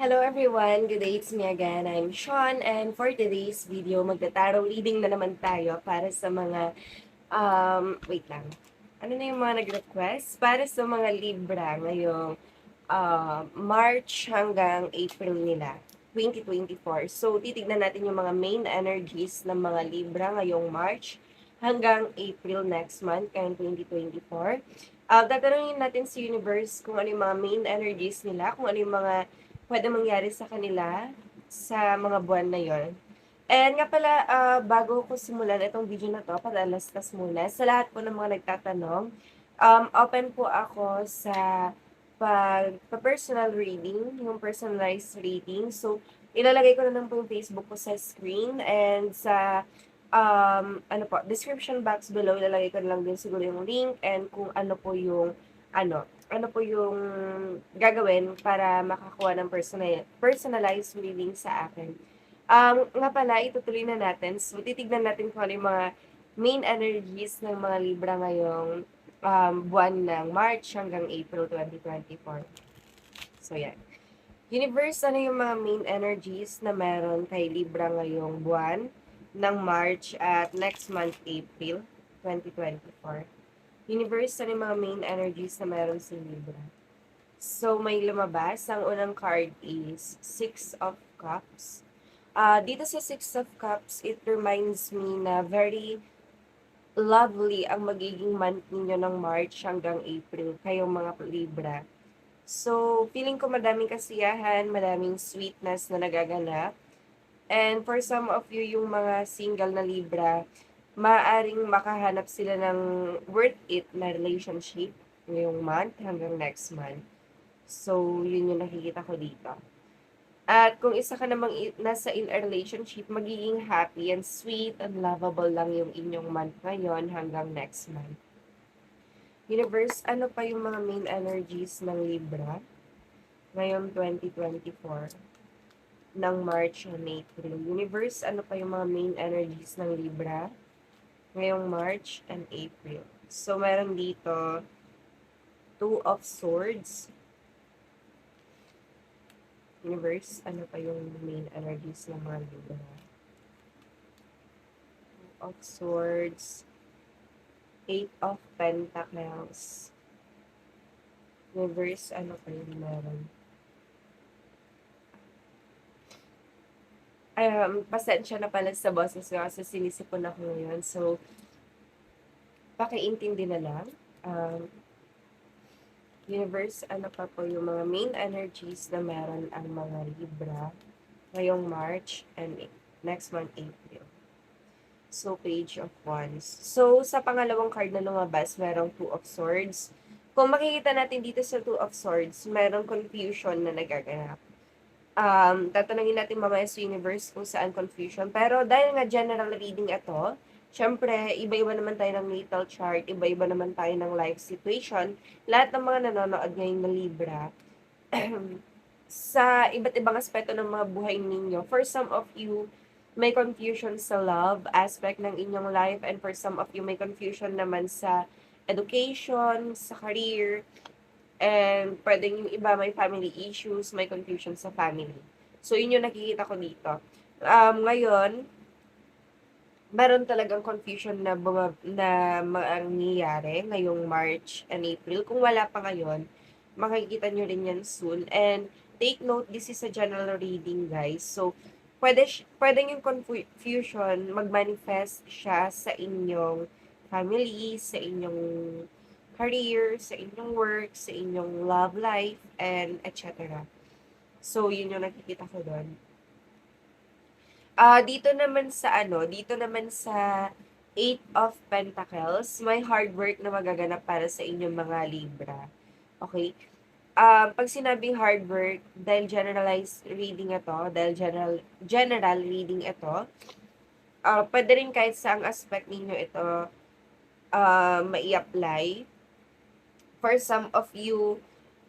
Hello everyone! Good day, it's me again. I'm Sean and for today's video, magta-tarot reading na naman tayo para sa mga, um, wait lang. Ano na yung mga nag-request? Para sa mga Libra ngayong uh, March hanggang April nila, 2024. So, titignan natin yung mga main energies ng mga Libra ngayong March hanggang April next month, kayong 2024. Uh, tatanungin natin sa universe kung ano yung mga main energies nila, kung ano yung mga pwede mangyari sa kanila sa mga buwan na yon. And nga pala, uh, bago ko simulan itong video na to, padalastas muna, sa lahat po ng mga nagtatanong, um, open po ako sa pag personal reading, yung personalized reading. So, ilalagay ko na lang po yung Facebook ko sa screen and sa um, ano po, description box below, ilalagay ko na lang din siguro yung link and kung ano po yung ano, ano po yung gagawin para makakuha ng personal, personalized reading sa akin. Um, nga pala, itutuloy na natin. So, titignan natin kung ano yung mga main energies ng mga Libra ngayong um, buwan ng March hanggang April 2024. So, yan. Universe, ano yung mga main energies na meron kay Libra ngayong buwan ng March at next month, April 2024? Universe, ano yung mga main energies na meron si Libra? So, may lumabas. Ang unang card is Six of Cups. Uh, dito sa Six of Cups, it reminds me na very lovely ang magiging month ninyo ng March hanggang April, kayong mga Libra. So, feeling ko madaming kasiyahan, madaming sweetness na nagaganap. And for some of you, yung mga single na Libra, maaring makahanap sila ng worth it na relationship ngayong month hanggang next month. So, yun yung nakikita ko dito. At kung isa ka namang nasa in a relationship, magiging happy and sweet and lovable lang yung inyong month ngayon hanggang next month. Universe, ano pa yung mga main energies ng Libra ngayon 2024 ng March and April? Universe, ano pa yung mga main energies ng Libra ngayong March and April. So, meron dito Two of Swords. Universe, ano pa yung main energies ng mga Libra? Two of Swords. Eight of Pentacles. Universe, ano pa yung meron? Um, pasensya na pala sa boses ko kasi sinisipon ako ngayon. So, pakiintindi na lang. Um, universe, ano pa po yung mga main energies na meron ang mga Libra ngayong March and next month, April. So, page of wands. So, sa pangalawang card na lumabas, merong two of swords. Kung makikita natin dito sa two of swords, merong confusion na nagaganap um, tatanungin natin mamaya sa universe kung saan confusion. Pero dahil nga general reading ito, syempre, iba-iba naman tayo ng natal chart, iba-iba naman tayo ng life situation. Lahat ng mga nanonood ngayon na Libra, sa iba't ibang aspeto ng mga buhay ninyo, for some of you, may confusion sa love aspect ng inyong life and for some of you, may confusion naman sa education, sa career, And pwedeng yung iba may family issues, may confusion sa family. So, yun yung nakikita ko dito. Um, ngayon, meron talagang confusion na, buma, na mangyayari ngayong March and April. Kung wala pa ngayon, makikita nyo rin yan soon. And take note, this is a general reading, guys. So, pwede, pwede yung confusion mag-manifest siya sa inyong family, sa inyong career, sa inyong work, sa inyong love life, and etc. So, yun yung nakikita ko doon. Uh, dito naman sa ano, dito naman sa Eight of Pentacles, may hard work na magaganap para sa inyong mga Libra. Okay? Uh, pag sinabing hard work, dahil generalized reading ito, dahil general, general reading ito, uh, pwede rin kahit saang aspect ninyo ito uh, mai-apply for some of you,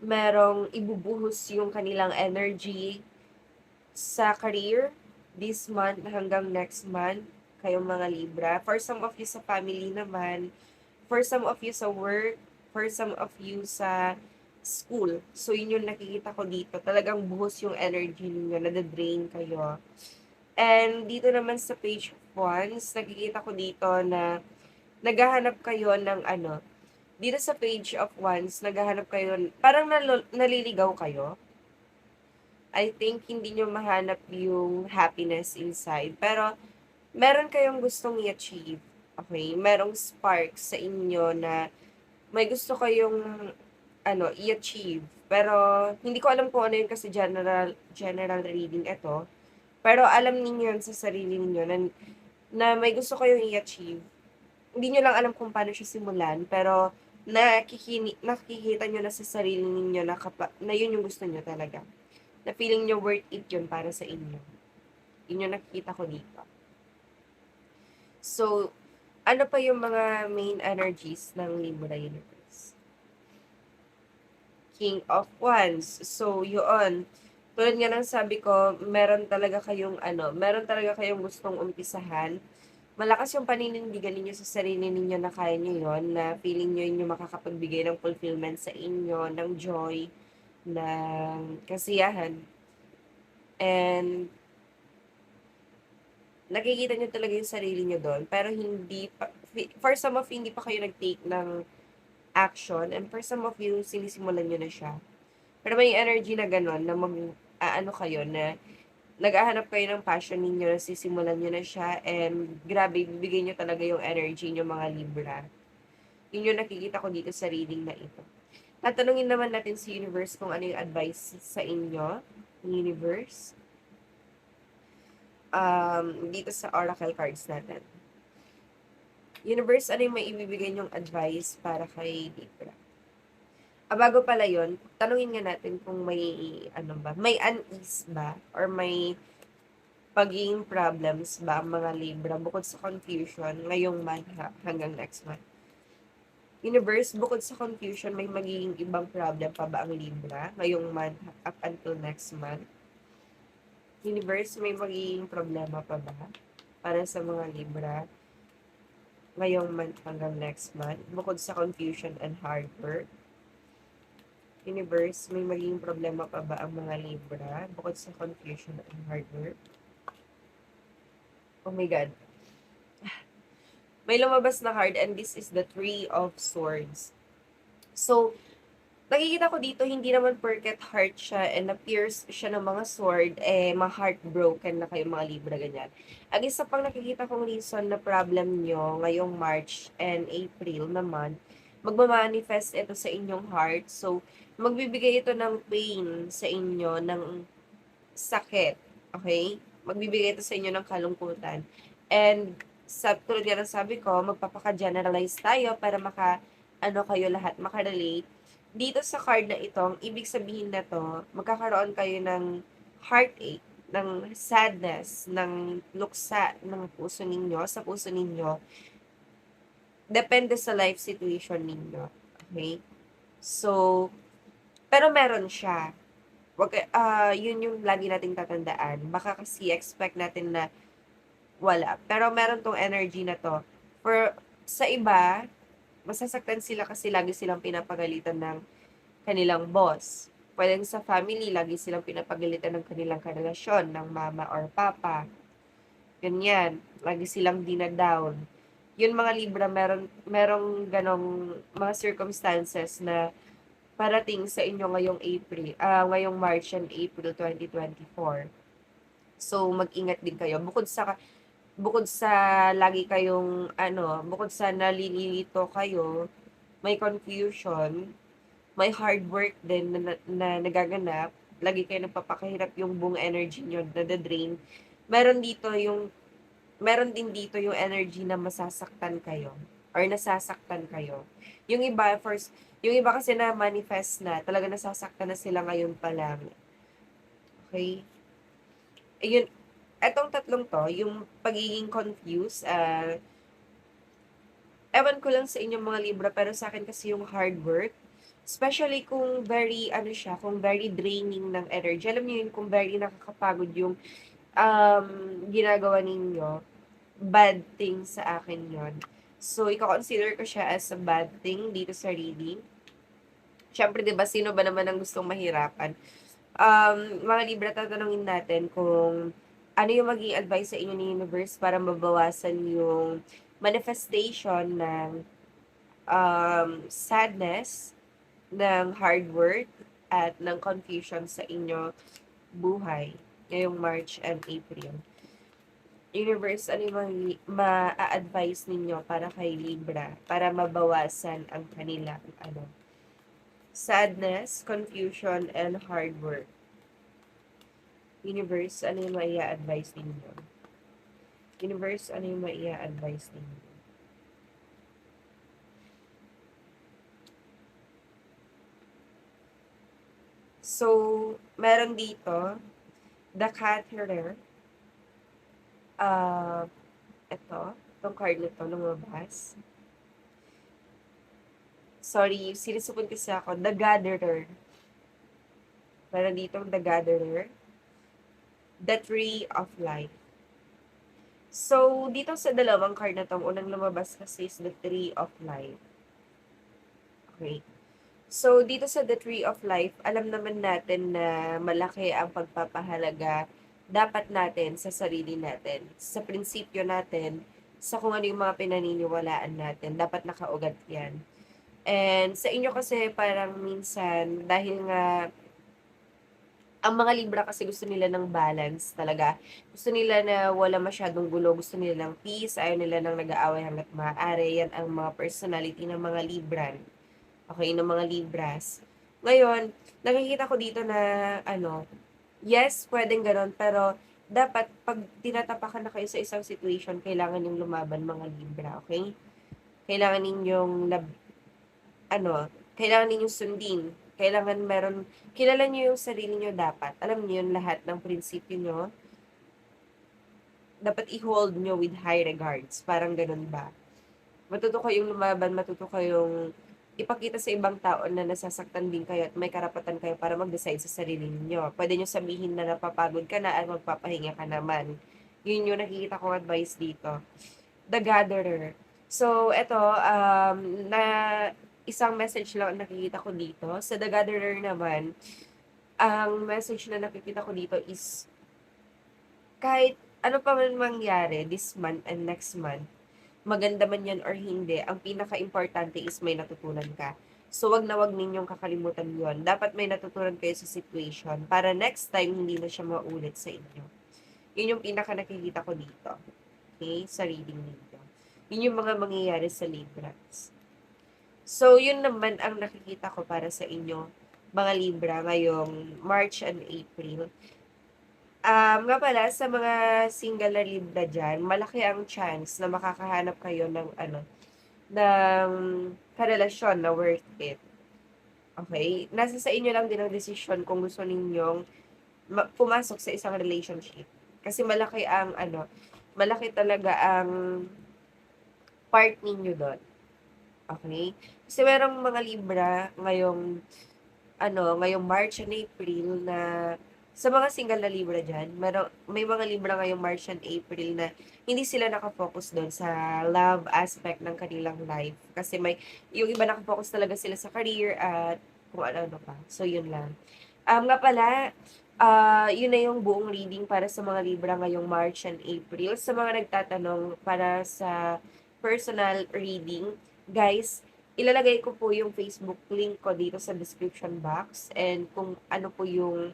merong ibubuhos yung kanilang energy sa career this month hanggang next month, kayong mga Libra. For some of you sa family naman, for some of you sa work, for some of you sa school. So, yun yung nakikita ko dito. Talagang buhos yung energy ninyo, nadadrain kayo. And dito naman sa page of wands, nakikita ko dito na naghahanap kayo ng ano, dito sa page of wands, naghahanap kayo, parang nalo- naliligaw kayo. I think hindi nyo mahanap yung happiness inside. Pero, meron kayong gustong i-achieve. Okay? Merong spark sa inyo na may gusto kayong ano, i-achieve. Pero, hindi ko alam kung ano yun kasi general, general reading ito. Pero, alam niyo yun sa sarili niyo na, na may gusto kayong i-achieve. Hindi nyo lang alam kung paano siya simulan. Pero, nakikini, nakikita nyo na sa sarili ninyo na, kapa, na yun yung gusto nyo talaga. Na feeling nyo worth it yun para sa inyo. Yun yung nakikita ko dito. So, ano pa yung mga main energies ng Libra Universe? King of Wands. So, yun. Tulad nga ng sabi ko, meron talaga kayong ano, meron talaga kayong gustong umpisahan. Malakas yung paninindigan ninyo sa sarili ninyo na kaya nyo yun, na feeling nyo yun yung makakapagbigay ng fulfillment sa inyo, ng joy, ng kasiyahan. And, nakikita nyo talaga yung sarili nyo doon, pero hindi pa, for some of you, hindi pa kayo nag-take ng action, and for some of you, sinisimulan nyo na siya. Pero may energy na gano'n, na mag, ano kayo, na naghahanap kayo ng passion ninyo, nasisimulan nyo na siya, and grabe, bibigay nyo talaga yung energy nyo mga Libra. Yun yung nakikita ko dito sa reading na ito. Tatanungin naman natin si Universe kung ano yung advice sa inyo, Universe. Um, dito sa Oracle cards natin. Universe, ano yung may ibibigay nyong advice para kay Libra? Ah, bago pala yon tanungin nga natin kung may, ano ba, may unease ba? Or may pagiging problems ba ang mga Libra bukod sa confusion ngayong month ha, hanggang next month? Universe, bukod sa confusion, may magiging ibang problem pa ba ang Libra ngayong month up until next month? Universe, may magiging problema pa ba para sa mga Libra ngayong month hanggang next month bukod sa confusion and hard work? Universe, may magiging problema pa ba ang mga Libra bukod sa confusion and hard work? Oh my God. May lumabas na card and this is the Three of Swords. So, nakikita ko dito, hindi naman porket heart siya and appears siya ng mga sword, eh, ma-heartbroken na kayo mga Libra, ganyan. Ang isa pang nakikita kong reason na problem nyo ngayong March and April naman, magmamanifest ito sa inyong heart. So, magbibigay ito ng pain sa inyo, ng sakit. Okay? Magbibigay ito sa inyo ng kalungkutan. And, sa, tulad nga ng sabi ko, magpapaka-generalize tayo para maka, ano kayo lahat, makarelate. Dito sa card na ito, ang ibig sabihin na to, magkakaroon kayo ng heartache, ng sadness, ng luksa ng puso ninyo, sa puso ninyo. Depende sa life situation ninyo. Okay? So, pero meron siya. Wag, ah yun yung lagi nating tatandaan. Baka kasi expect natin na wala. Pero meron tong energy na to. For, sa iba, masasaktan sila kasi lagi silang pinapagalitan ng kanilang boss. Pwede sa family, lagi silang pinapagalitan ng kanilang karelasyon, ng mama or papa. Ganyan. Lagi silang dinadown. Yun mga Libra, meron, merong ganong mga circumstances na parating sa inyo ngayong April, ah ngayong March and April 2024. So, mag-ingat din kayo. Bukod sa bukod sa lagi kayong ano, bukod sa nalilito kayo, may confusion, may hard work din na, na, na nagaganap, lagi kayo nagpapakahirap yung buong energy nyo na drain. Meron dito yung meron din dito yung energy na masasaktan kayo or nasasaktan kayo. Yung iba first, yung iba kasi na manifest na, talaga nasasaktan na sila ngayon pa lang. Okay? Ayun, etong tatlong to, yung pagiging confused, uh, ewan ko lang sa inyong mga Libra, pero sa akin kasi yung hard work, especially kung very, ano siya, kung very draining ng energy. Alam niyo yun, kung very nakakapagod yung um, ginagawa ninyo, bad thing sa akin yon So, i-consider ko siya as a bad thing dito sa reading. Siyempre 'di ba, sino ba naman ang gustong mahirapan? Um, mga Libra tatanungin natin kung ano yung magiging advice sa inyo ni universe para mabawasan yung manifestation ng, um, sadness, ng hard work, at ng confusion sa inyo buhay ngayong March and April. Universe, ano yung magi maa-advice ninyo para kay Libra para mabawasan ang kanilang ano, sadness, confusion, and hard work? Universe, ano yung maia-advice ninyo? Universe, ano yung maia-advice ninyo? So, meron dito, the Caterer. Ah, eto, itong card na 'to lumabas. Sorry, sinusupot kasi ako, the Gatherer. Meron ditong the Gatherer. The Tree of Life. So, dito sa dalawang card na 'to, ang unang lumabas kasi is the Tree of Life. Okey. So, dito sa the Tree of Life, alam naman natin na malaki ang pagpapahalaga dapat natin sa sarili natin, sa prinsipyo natin, sa kung ano yung mga pinaniniwalaan natin, dapat nakaugat 'yan. And sa inyo kasi parang minsan dahil nga ang mga Libra kasi gusto nila ng balance talaga. Gusto nila na wala masyadong gulo, gusto nila ng peace, ayaw nila ng nag-aaway hangga't maaari. Yan ang mga personality ng mga Libran. Okey, ng mga Libras. Ngayon, nakikita ko dito na ano, yes, puwedeng gano'n, pero dapat 'pag tinatapakan na kayo sa isang situation, kailangan niyong lumaban mga Libra, okey? Kailangan ninyong lab ano, kailangan ninyong sundin, kailangan meron kilala niyo yung sarili niyo dapat, alam niyo yung lahat ng prinsipyo niyo. Dapat i-hold niyo with high regards, parang gano'n ba. Matuto kayong lumaban, matuto kayong ipakita sa ibang tao na nasasaktan din kayo at may karapatan kayo para mag-decide sa sarili ninyo. Puwede niyong sabihin na napapagod ka na at magpapahinga ka naman. Yun yung nakikita kong advice dito. The Gatherer. So, eto, um, na isang message lang ang nakikita ko dito. Sa The Gatherer naman, ang message na nakikita ko dito is kahit ano pa man mangyari this month and next month, maganda man 'yan or hindi, ang pinakaimportante is may natutunan ka. So, 'wag na 'wag ninyong kakalimutan 'yun. Dapat may natutunan kayo sa situation para next time hindi na siya maulit sa inyo. 'Yun yung pinaka nakikita ko dito, okey, sa reading ninyo. 'Yun yung mga mangyayari sa Librans. So, 'yun naman ang nakikita ko para sa inyo, mga Libra, ngayong March and April. Um, nga pala sa mga single na Libra diyan, malaki ang chance na makakahanap kayo ng ano, ng karelasyon na worth it. Okey? Nasa sa inyo lang din ang desisyon kung gusto ninyong ma pumasok sa isang relationship. Kasi malaki ang ano, malaki talaga ang part ninyo do'n. Okey? Kasi merong mga Libra ngayong ano, ngayong March and April na sa mga single na Libra diyan, merong may mga Libra ngayong March and April na hindi sila naka-focus do'n sa love aspect ng kanilang life. Kasi may yung iba naka-focus talaga sila sa career at kung ano-ano pa. So, 'yun lang. Um, nga pala, ah, 'yun na yung buong reading para sa mga Libra ngayong March and April. Sa mga nagtatanong para sa personal reading, guys, ilalagay ko po yung Facebook link ko dito sa description box and kung ano po yung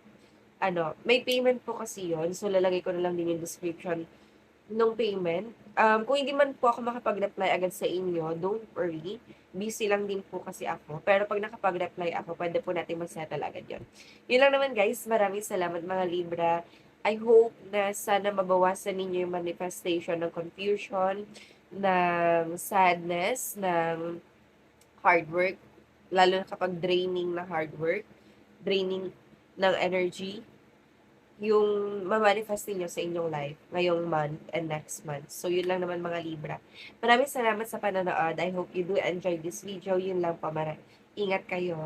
ano, may payment po kasi 'yun. So, lalagay ko na lang din yung description nung payment. Um, kung hindi man po ako makapag-reply agad sa inyo, don't worry, busy lang din po kasi ako. Pero 'pag nakapag-reply ako, puwede po nating mag-settle agad 'yun. 'Yun lang naman guys, maraming salamat mga Libra. I hope na sana mabawasan ninyo yung manifestation ng confusion, ng sadness, ng hard work, lalo na kapag draining na hard work, draining ng energy, yung ma-manifest ninyo sa inyong life ngayong month and next month. So, 'yun lang naman mga Libra. Maraming salamat sa panonood. I hope you do enjoy this video. 'Yun lang mara ingat kayo.